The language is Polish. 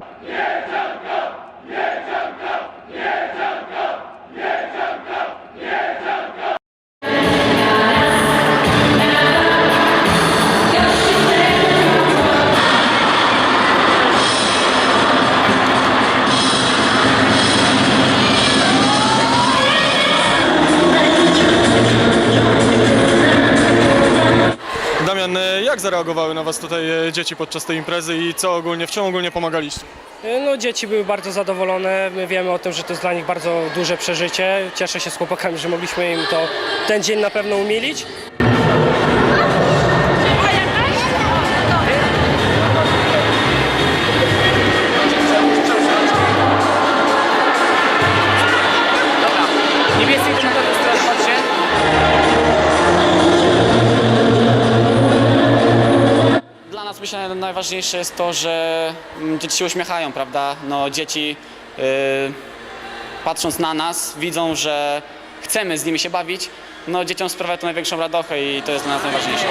Yeah! E, jak zareagowały na Was tutaj e, dzieci podczas tej imprezy i co ogólnie, w czym ogólnie pomagaliście? No, dzieci były bardzo zadowolone. My wiemy o tym, że to jest dla nich bardzo duże przeżycie. Cieszę się z chłopakami, że mogliśmy im to ten dzień na pewno umilić. myślę, że najważniejsze jest to, że mm, dzieci się uśmiechają, prawda? No, dzieci yy, patrząc na nas widzą, że chcemy z nimi się bawić. No, dzieciom sprawia to największą radochę i to jest dla nas najważniejsze.